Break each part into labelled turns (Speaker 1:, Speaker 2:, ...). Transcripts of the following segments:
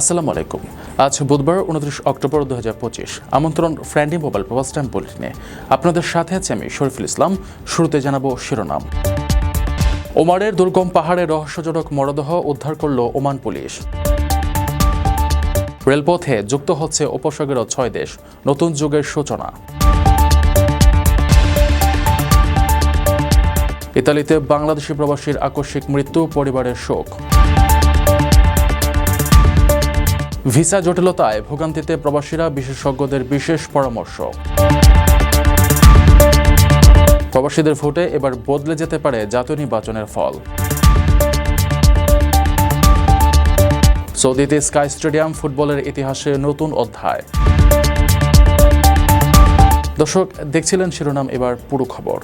Speaker 1: আসসালামু আলাইকুম। আজ বুধবার উনত্রিশ অক্টোবর দুহাজার পঁচিশ। আমন্ত্রণ ফ্রেন্ডি মোবাইল প্রবাস টাইম বুলেটিনে আপনাদের সাথে আছে আমি শরীফুল ইসলাম। শুরুতে জানাব শিরোনাম। ওমানের দুর্গম পাহাড়ে রহস্যজনক মরদেহ উদ্ধার করল ওমান পুলিশ। রেলপথে যুক্ত হচ্ছে উপসাগরীয় ছয় দেশ। নতুন যুগের সূচনা। ইতালিতে বাংলাদেশি প্রবাসীর আকস্মিক মৃত্যু, পরিবারের শোক। ভিসা জটিলতায় ভোগান্তিতে প্রবাসীরা বিশেষজ্ঞদের বিশেষ পরামর্শ। প্রবাসীদের ভোটে এবার বদলে যেতে পারে জাতীয় নির্বাচনের ফল। সৌদিতে স্কাই স্টেডিয়াম ফুটবলের ইতিহাসে নতুন অধ্যায়। দর্শক, দেখছিলেন শিরোনাম, এবার পুরো খবর।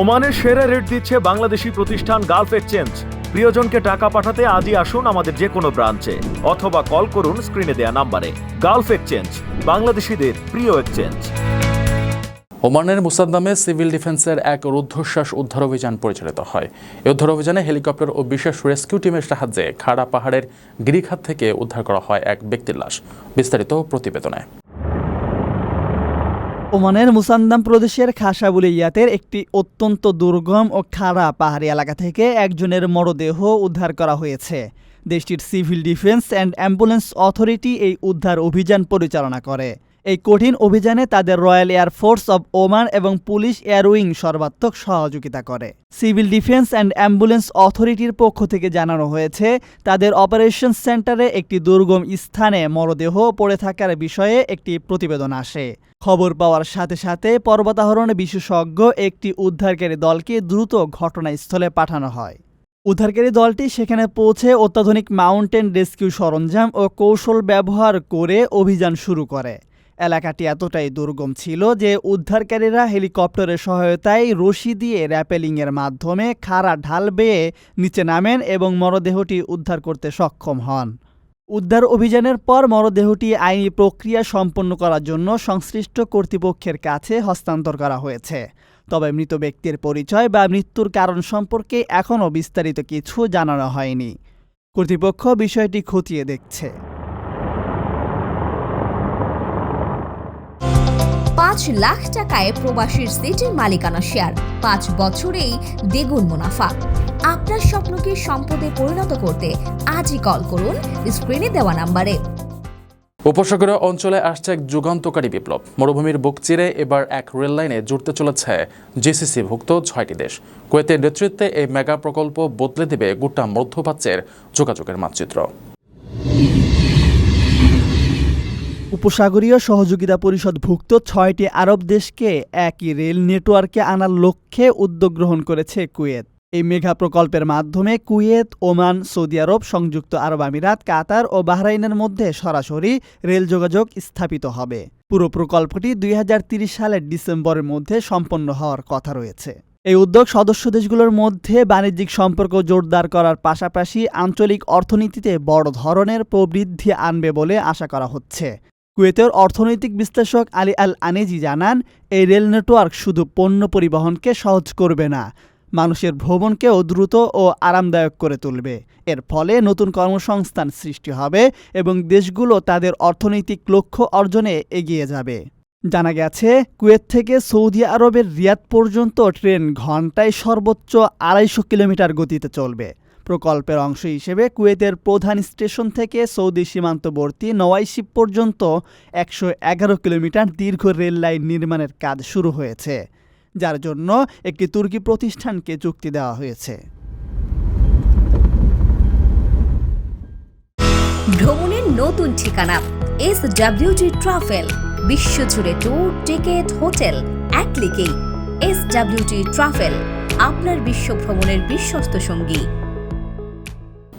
Speaker 2: ওমানের সেরা রেট দিচ্ছে বাংলাদেশি প্রতিষ্ঠান গালফ এক্সচেঞ্জ প্রিয়জনকে টাকা পাঠাতে আজই আসুন আমাদের যে কোনো ব্রাঞ্চে, অথবা কল করুন স্ক্রিনে দেয়া নাম্বারে। গালফ এক্সচেঞ্জ, বাংলাদেশিদের প্রিয় এক্সচেঞ্জ।
Speaker 1: ওমানের মুসাদ্দামে সিভিল ডিফেন্সের এক রুদ্ধশ্বাস উদ্ধার অভিযান পরিচালিত হয়। এই উদ্ধার অভিযানে হেলিকপ্টার ও বিশেষ রেস্কিউ টিমের সাহায্যে খাড়া পাহাড়ের গিরিখাত থেকে উদ্ধার করা হয় এক ব্যক্তির লাশ। বিস্তারিত প্রতিবেদনে।
Speaker 3: ওমানের মুসান্দাম প্রদেশের খাসাবুলিয়াতের একটি অত্যন্ত দুর্গম ও খাড়া পাহাড়ি এলাকা থেকে একজনের মরদেহ উদ্ধার করা হয়েছে। দেশটির civil defence and ambulance authority এই উদ্ধার অভিযান পরিচালনা করে। এই কঠিন অভিযানে তাদের royal air force of Oman এবং পুলিশ এয়ারউইং সর্বাত্মক সহযোগিতা করে। সিভিল ডিফেন্স অ্যান্ড অ্যাম্বুলেন্স অথরিটির পক্ষ থেকে জানানো হয়েছে, তাদের অপারেশন সেন্টারে একটি দুর্গম স্থানে মরদেহ পড়ে থাকার বিষয়ে একটি প্রতিবেদন আসে। খবর পাওয়ার সাথে সাথে পর্বতারোহণ বিশেষজ্ঞ একটি উদ্ধারকারী দলকে দ্রুত ঘটনাস্থলে পাঠানো হয়। উদ্ধারকারী দলটি সেখানে পৌঁছে অত্যাধুনিক মাউন্টেন রেস্কিউ সরঞ্জাম ও কৌশল ব্যবহার করে অভিযান শুরু করে। এলাকাটি এতটাই দুর্গম ছিল যে উদ্ধারকারীরা হেলিকপ্টারের সহায়তায় রশি দিয়ে র্যাপেলিংয়ের মাধ্যমে খাড়া ঢাল বেয়ে নিচে নামেন এবং মরদেহটি উদ্ধার করতে সক্ষম হন। উদ্ধার অভিযানের পর মরদেহটি আইনি প্রক্রিয়া সম্পন্ন করার জন্য সংশ্লিষ্ট কর্তৃপক্ষের কাছে হস্তান্তর করা হয়েছে। তবে মৃত ব্যক্তির পরিচয় বা মৃত্যুর কারণ সম্পর্কে এখনও বিস্তারিত কিছু জানানো হয়নি। কর্তৃপক্ষ বিষয়টি খতিয়ে দেখছে।
Speaker 4: পাঁচ লাখ টাকায় প্রবাসীর সিটির মালিকানা শেয়ার। পাঁচ বছরেই দ্বিগুণ মুনাফা। আপনার স্বপ্নকে সম্পদে পরিণত করতে আজই কল করুন স্ক্রিনে দেওয়া নাম্বারে।
Speaker 1: উপসাগরীয় অঞ্চলে আসছে এক যুগান্তকারী বিপ্লব। মরুভূমির বুক চিরে এবার এক রেল লাইনে জুড়তে চলেছে জিসিসি ভুক্ত ছয়টি দেশ। কুয়েতের নেতৃত্বে এই মেগা প্রকল্প বদলে দেবে গোটা মধ্যপ্রাচ্যের যোগাযোগের মানচিত্র।
Speaker 3: উপসাগরীয় সহযোগিতা পরিষদভুক্ত ছয়টি আরব দেশকে একই রেল নেটওয়ার্কে আনার লক্ষ্যে উদ্যোগ গ্রহণ করেছে কুয়েত। এই মেঘা প্রকল্পের মাধ্যমে কুয়েত, ওমান, সৌদি আরব, সংযুক্ত আরব আমিরাত, কাতার ও বাহরাইনের মধ্যে সরাসরি রেল যোগাযোগ স্থাপিত হবে। পুরো প্রকল্পটি দুই সালের ডিসেম্বরের মধ্যে সম্পন্ন হওয়ার কথা রয়েছে। এই উদ্যোগ সদস্য দেশগুলোর মধ্যে বাণিজ্যিক সম্পর্ক জোরদার করার পাশাপাশি আঞ্চলিক অর্থনীতিতে বড় ধরনের প্রবৃদ্ধি আনবে বলে আশা করা হচ্ছে। কুয়েতের অর্থনৈতিক বিশ্লেষক আলী আল আনেজি জানান, এই রেল নেটওয়ার্ক শুধু পণ্য পরিবহনকে সহজ করবে না, মানুষের ভ্রমণকেও দ্রুত ও আরামদায়ক করে তুলবে। এর ফলে নতুন কর্মসংস্থান সৃষ্টি হবে এবং দেশগুলো তাদের অর্থনৈতিক লক্ষ্য অর্জনে এগিয়ে যাবে। জানা গেছে, কুয়েত থেকে সৌদি আরবের রিয়াদ পর্যন্ত ট্রেন ঘন্টায় সর্বোচ্চ আড়াইশো কিলোমিটার গতিতে চলবে। প্রকল্পের অংশ হিসেবে কুয়েতের প্রধান স্টেশন থেকে সৌদি সীমান্তবর্তী নওয়াইশিপ পর্যন্ত একশো এগারো কিলোমিটার দীর্ঘ রেল লাইন নির্মাণের কাজ শুরু হয়েছে, যার জন্য একটি তুর্কি প্রতিষ্ঠানকে চুক্তি দেওয়া হয়েছে।
Speaker 4: ভ্রমণের নতুন ঠিকানা এস ডাব্লিউটি ট্রাভেল, বিশ্বজুড়ে ট্যুর, টিকেট, হোটেল, এক ক্লিকেই এস ডাব্লিউটি ট্রাভেল, আপনার বিশ্ব ভ্রমণের বিশ্বস্ত সঙ্গী।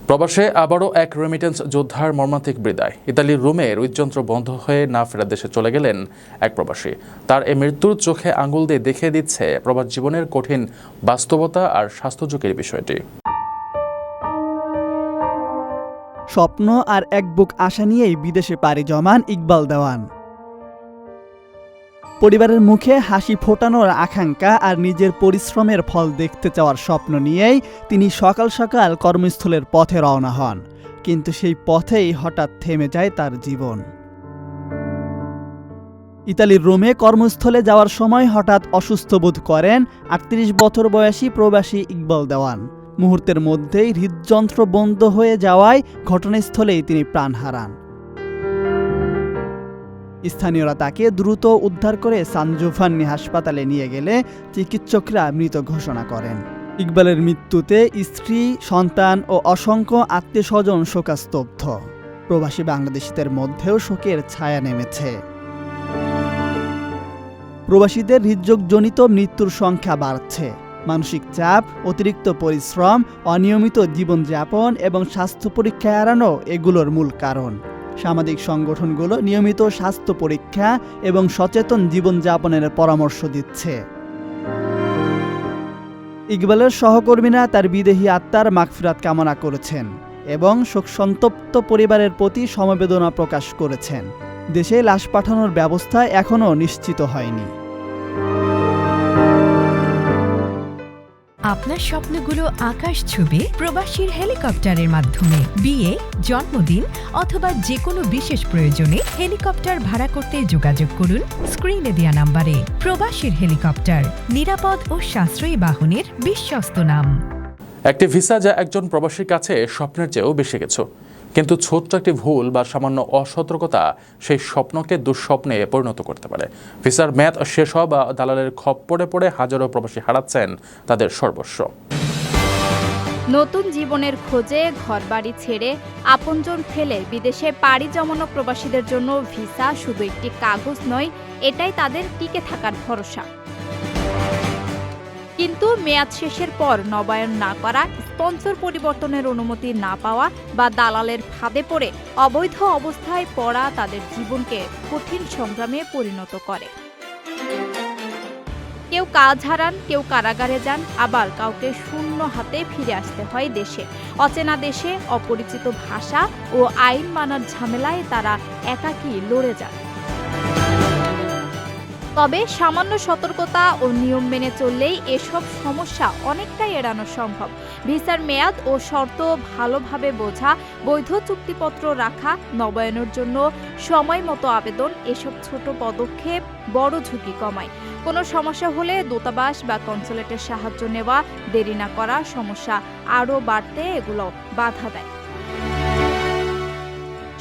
Speaker 1: প্রবাসে আবারও এক রেমিটেন্স যোদ্ধার মর্মান্তিক বিদায়। ইতালির রোমে হৃদযন্ত্র বন্ধ হয়ে না ফেরা দেশে চলে গেলেন এক প্রবাসী। তার এই মৃত্যুর চোখে আঙুল দিয়ে দেখে দিচ্ছে প্রবাস জীবনের কঠিন বাস্তবতা আর স্বাস্থ্য ঝুঁকির বিষয়টি।
Speaker 3: স্বপ্ন আর এক বুক আশা নিয়েই বিদেশে পাড়ি জমান ইকবাল দেওয়ান। পরিবারের মুখে হাসি ফোটানোর আকাঙ্ক্ষা আর নিজের পরিশ্রমের ফল দেখতে চাওয়ার স্বপ্ন নিয়েই তিনি সকাল সকাল কর্মস্থলের পথে রওনা হন। কিন্তু সেই পথেই হঠাৎ থেমে যায় তার জীবন। ইতালির রোমে কর্মস্থলে যাওয়ার সময় হঠাৎ অসুস্থ বোধ করেন আটত্রিশ বছর বয়সী প্রবাসী ইকবাল দেওয়ান। মুহূর্তের মধ্যেই হৃদযন্ত্র বন্ধ হয়ে যাওয়ায় ঘটনাস্থলেই তিনি প্রাণ হারান। স্থানীয়রা তাকে দ্রুত উদ্ধার করে সানজোফান্নি হাসপাতালে নিয়ে গেলে চিকিৎসকরা মৃত ঘোষণা করেন। ইকবালের মৃত্যুতে স্ত্রী, সন্তান ও অসংখ্য আত্মীয় স্বজন শোকাস্তব্ধ। প্রবাসী বাংলাদেশিদের মধ্যেও শোকের ছায়া নেমেছে। প্রবাসীদের হৃদযোগজনিত মৃত্যুর সংখ্যা বাড়ছে। মানসিক চাপ, অতিরিক্ত পরিশ্রম, অনিয়মিত জীবনযাপন এবং স্বাস্থ্য পরীক্ষা এড়ানো এগুলোর মূল কারণ। সামাজিক সংগঠনগুলো নিয়মিত স্বাস্থ্য পরীক্ষা এবং সচেতন জীবনযাপনের পরামর্শ দিচ্ছে। ইকবালের সহকর্মীরা তার বিদেহী আত্মার মাগফিরাত কামনা করেছেন এবং শোকসন্তপ্ত পরিবারের প্রতি সমবেদনা প্রকাশ করেছেন। দেশে লাশ পাঠানোর ব্যবস্থা এখনও নিশ্চিত হয়নি।
Speaker 5: আপনার স্বপ্নগুলো আকাশ ছবি প্রবাসীর হেলিকপ্টারের মাধ্যমে। বিয়ে, জন্মদিন অথবা যে কোনো বিশেষ প্রয়োজনে হেলিকপ্টার ভাড়া করতে যোগাযোগ করুন স্ক্রিনে দেওয়া নাম্বারে। প্রবাসীর হেলিকপ্টার, নিরাপদ ও সাশ্রয়ী বাহনের বিশ্বস্ত নাম।
Speaker 1: একটি ভিসা যা একজন প্রবাসীর কাছে স্বপ্নের চেয়েও বেশি কিছু। কিন্তু ছোট্ট একটি ভুল বা সামান্য অসতর্কতা সেই স্বপ্নকে দুঃস্বপ্নে পরিণত করতে পারে। ভিসার ম্যাথ শেষ হওয়া বা দালালের খপ্পরে পড়ে হাজারো প্রবাসী হারাচ্ছেন তাদের সর্বস্ব।
Speaker 6: নতুন জীবনের খোঁজে ঘরবাড়ি ছেড়ে আপনজন ফেলে বিদেশে পাড়ি জমানো প্রবাসীদের জন্য ভিসা শুধু একটি কাগজ নয়, এটাই তাদের টিকে থাকার ভরসা। কিন্তু মেয়াদ শেষের পর নবায়ন না করা, স্পন্সর পরিবর্তনের অনুমতি না পাওয়া বা দালালের ফাঁদে পড়ে অবৈধ অবস্থায় পড়া তাদের জীবনকে কঠিন সংগ্রামে পরিণত করে। কেউ কাজ হারান, কেউ কারাগারে যান, আবার কাউকে শূন্য হাতে ফিরে আসতে হয় দেশে। অচেনা দেশে অপরিচিত ভাষা ও আইন মানার ঝামেলায় তারা একাকী লড়ে যান। তবে সামান্য সতর্কতা ও নিয়ম মেনে চললেই এসব সমস্যা অনেকটাই এড়ানো সম্ভব। ভিসার মেয়াদ ও শর্ত ভালোভাবে বোঝা, বৈধ চুক্তিপত্র রাখা, নবায়নের জন্য সময় মতো আবেদন, এসব ছোট পদক্ষেপ বড় ঝুঁকি কমায়। কোনো সমস্যা হলে দূতাবাস বা কনসুলেটের সাহায্য নেওয়া দেরি না করা সমস্যা আরও বাড়তে এগুলো বাধা দেয়।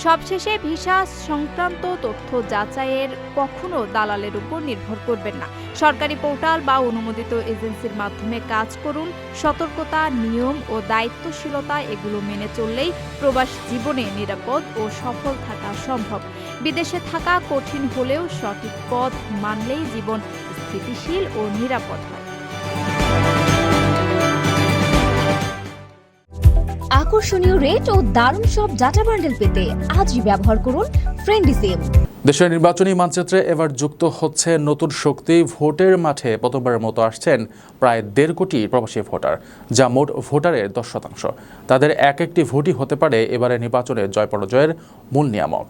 Speaker 6: সবশেষে ভিসা সংক্রান্ত তথ্য যাচাইয়ের কখনো দালালের উপর নির্ভর করবেন না। সরকারি পোর্টাল বা অনুমোদিত এজেন্সির মাধ্যমে কাজ করুন। সতর্কতা, নিয়ম ও দায়িত্বশীলতা এগুলো মেনে চললেই প্রবাস জীবনে নিরাপদ ও সফল থাকা সম্ভব। বিদেশে থাকা কঠিন হলেও সঠিক পথ মানলেই জীবন স্থিতিশীল ও নিরাপদ হয়।
Speaker 4: আকর্ষণীয় রেট ও দারুণ সব ডাটা বান্ডেল পেতে আজই ব্যবহার করুন ফ্রেন্ডি সিম
Speaker 1: দেশের নির্বাচনী মানচিত্রে এবার যুক্ত হচ্ছে নতুন শক্তি। ভোটের মাঠে প্রথমবারের মতো আসছেন প্রায় দেড় কোটি প্রবাসী ভোটার যা মোট ভোটারের দশ শতাংশ। তাদের এক একটি ভোটই হতে পারে এবারে নির্বাচনে জয় পরাজয়ের মূল নিয়ামক।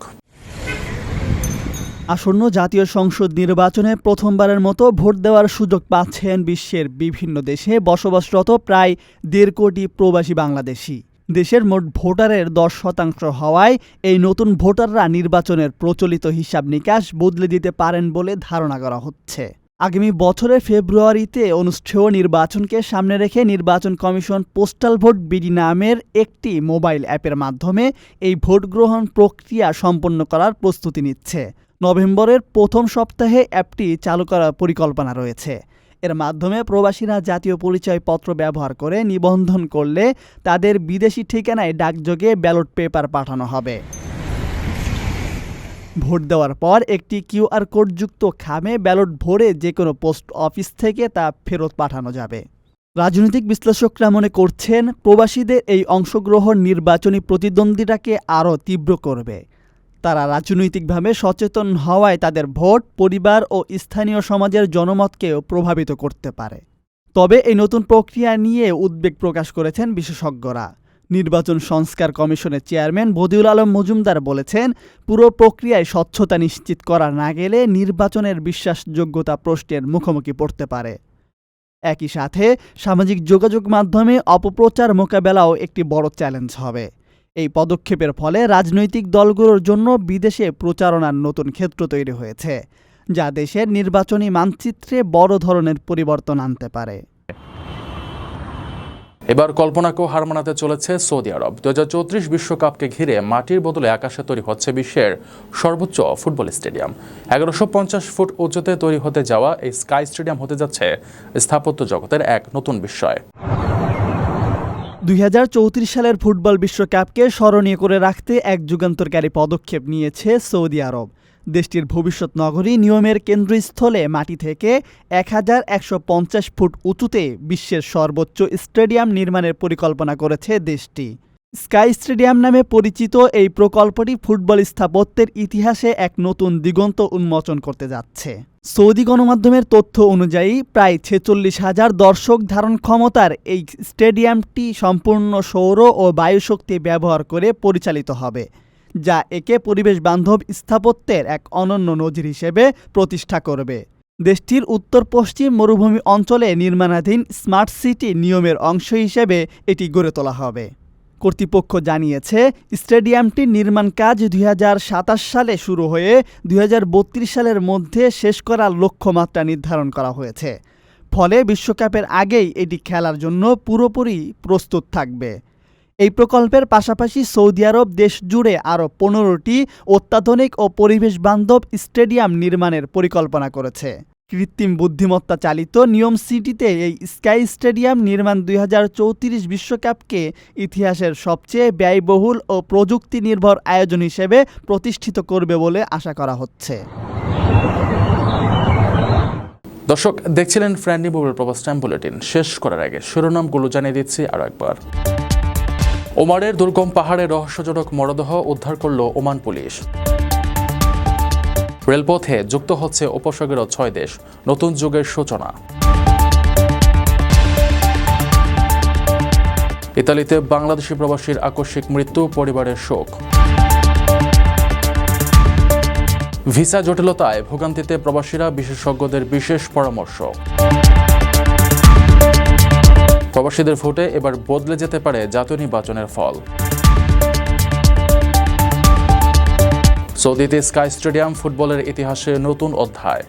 Speaker 3: আসন্ন জাতীয় সংসদ নির্বাচনে প্রথমবারের মতো ভোট দেওয়ার সুযোগ পাচ্ছেন বিশ্বের বিভিন্ন দেশে বসবাসরত প্রায় দেড় কোটি প্রবাসী বাংলাদেশি। দেশের মোট ভোটারের দশ শতাংশ হওয়ায় এই নতুন ভোটাররা নির্বাচনের প্রচলিত হিসাব নিকাশ বদলে দিতে পারেন বলে ধারণা করা হচ্ছে। আগামী বছরের ফেব্রুয়ারিতে অনুষ্ঠেয় নির্বাচনকে সামনে রেখে নির্বাচন কমিশন পোস্টাল ভোট বিডি নামের একটি মোবাইল অ্যাপের মাধ্যমে এই ভোট গ্রহণ প্রক্রিয়া সম্পন্ন করার প্রস্তুতি নিচ্ছে। নভেম্বরের প্রথম সপ্তাহে অ্যাপটি চালু করার পরিকল্পনা রয়েছে। এর মাধ্যমে প্রবাসীরা জাতীয় পরিচয়পত্র ব্যবহার করে নিবন্ধন করলে তাদের বিদেশি ঠিকানায় ডাকযোগে ব্যালট পেপার পাঠানো হবে। ভোট দেওয়ার পর একটি কিউআর কোডযুক্ত খামে ব্যালট ভরে যে কোনো পোস্ট অফিস থেকে তা ফেরত পাঠানো যাবে। রাজনৈতিক বিশ্লেষকরা মনে করছেন, প্রবাসীদের এই অংশগ্রহণ নির্বাচনী প্রতিদ্বন্দ্বিতাকে আরও তীব্র করবে। তারা রাজনৈতিকভাবে সচেতন হওয়ায় তাদের ভোট, পরিবার ও স্থানীয় সমাজের জনমতকেও প্রভাবিত করতে পারে। তবে এই নতুন প্রক্রিয়া নিয়ে উদ্বেগ প্রকাশ করেছেন বিশেষজ্ঞরা। নির্বাচন সংস্কার কমিশনের চেয়ারম্যান বদিউল আলম মজুমদার বলেছেন, পুরো প্রক্রিয়ায় স্বচ্ছতা নিশ্চিত করা না গেলে নির্বাচনের বিশ্বাসযোগ্যতা প্রশ্নের মুখোমুখি পড়তে পারে। একই সাথে সামাজিক যোগাযোগ মাধ্যমে অপপ্রচার মোকাবেলাও একটি বড় চ্যালেঞ্জ হবে। এই পদক্ষেপের ফলে রাজনৈতিক দলগুলোর জন্য বিদেশে প্রচারণার নতুন ক্ষেত্র তৈরি হয়েছে, যা দেশের নির্বাচনী মানচিত্রে বড় ধরনের পরিবর্তন আনতে পারে।
Speaker 1: এবার কল্পনাকেও হার মানাতে চলেছে সৌদি আরব। দু বিশ্বকাপকে ঘিরে মাটির বদলে আকাশে তৈরি হচ্ছে বিশ্বের সর্বোচ্চ ফুটবল স্টেডিয়াম। এগারোশো পঞ্চাশ ফুট উচ্চতে তৈরি হতে যাওয়া এই স্কাই স্টেডিয়াম হতে যাচ্ছে স্থাপত্য জগতের এক নতুন বিষয়
Speaker 3: দুই হাজার চৌত্রিশ সালের ফুটবল বিশ্বকাপকে স্মরণীয় করে রাখতে এক যুগান্তরকারী পদক্ষেপ নিয়েছে সৌদি আরব। দেশটির ভবিষ্যৎ নগরী নিয়মের কেন্দ্রস্থলে মাটি থেকে এক হাজার একশো পঞ্চাশ ফুট উঁচুতে বিশ্বের সর্বোচ্চ স্টেডিয়াম নির্মাণের পরিকল্পনা করেছে দেশটি। স্কাই স্টেডিয়াম নামে পরিচিত এই প্রকল্পটি ফুটবল স্থাপত্যের ইতিহাসে এক নতুন দিগন্ত উন্মোচন করতে যাচ্ছে। সৌদি গণমাধ্যমের তথ্য অনুযায়ী প্রায় ছেচল্লিশ হাজার দর্শক ধারণ ক্ষমতার এই স্টেডিয়ামটি সম্পূর্ণ সৌর ও বায়ুশক্তি ব্যবহার করে পরিচালিত হবে, যা একে পরিবেশ বান্ধব স্থাপত্যের এক অনন্য নজির হিসেবে প্রতিষ্ঠা করবে। দেশটির উত্তর পশ্চিম মরুভূমি অঞ্চলে নির্মাণাধীন স্মার্ট সিটি নিয়মের অংশ হিসেবে এটি গড়ে তোলা হবে। কর্তৃপক্ষ জানিয়েছে স্টেডিয়ামটির নির্মাণ কাজ দুই হাজার সাতাশ সালে শুরু হয়ে দুই হাজার বত্রিশ সালের মধ্যে শেষ করার লক্ষ্যমাত্রা নির্ধারণ করা হয়েছে। ফলে বিশ্বকাপের আগেই এটি খেলার জন্য পুরোপুরি প্রস্তুত থাকবে। এই প্রকল্পের পাশাপাশি সৌদি আরব দেশ জুড়ে আরও পনেরোটি অত্যাধুনিক ও পরিবেশ বান্ধব স্টেডিয়াম নির্মাণের পরিকল্পনা করেছে। কৃত্রিম বুদ্ধিমত্তা চালিত নিয়ম সিটিতে এই স্কাই স্টেডিয়াম নির্মাণ দুই বিশ্বকাপকে ইতিহাসের সবচেয়ে ব্যয়বহুল ও প্রযুক্তি নির্ভর আয়োজন হিসেবে প্রতিষ্ঠিত করবে বলে আশা করা হচ্ছে।
Speaker 1: দর্শক, দেখছিলেন friendly mobile Probash time bulletin শেষ করার আগে শিরোনামগুলো জানিয়ে দিচ্ছি আরও একবার। ওমানের দুর্গম পাহাড়ে রহস্যজনক মরদেহ উদ্ধার করল ওমান পুলিশ। রেলপথে যুক্ত হচ্ছে উপসাগরীয় ছয় দেশ। নতুন যুগের সূচনা। ইতালিতে বাংলাদেশি প্রবাসীর আকস্মিক মৃত্যু, পরিবারের শোক। ভিসা জটিলতায় ভোগান্তিতে প্রবাসীরা বিশেষজ্ঞদের বিশেষ পরামর্শ। প্রবাসীদের ভোটে এবার বদলে যেতে পারে জাতীয় নির্বাচনের ফল। সৌদিতে স্কাই স্টেডিয়াম ফুটবলের ইতিহাসে নতুন অধ্যায়।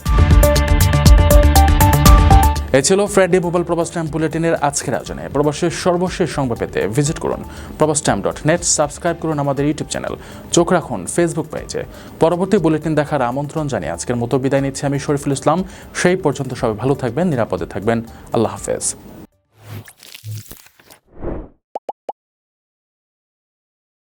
Speaker 1: এ ছিল ফ্রেন্ডলি মোবাইল প্রবাস টাইম বুলেটিনের আজকের আয়োজনে। প্রবাসের সর্বশেষ সংবাদ পেতে ভিজিট করুন প্রবাস টাইম ডট নেট সাবস্ক্রাইব করুন আমাদের ইউটিউব চ্যানেল। চোখ রাখুন ফেসবুক পেজে। পরবর্তী বুলেটিন দেখার আমন্ত্রণ জানিয়ে আজকের মতো বিদায় নিচ্ছি আমি শরীফুল ইসলাম। সেই পর্যন্ত সবাই ভালো থাকবেন, নিরাপদে থাকবেন। আল্লাহ হাফেজ।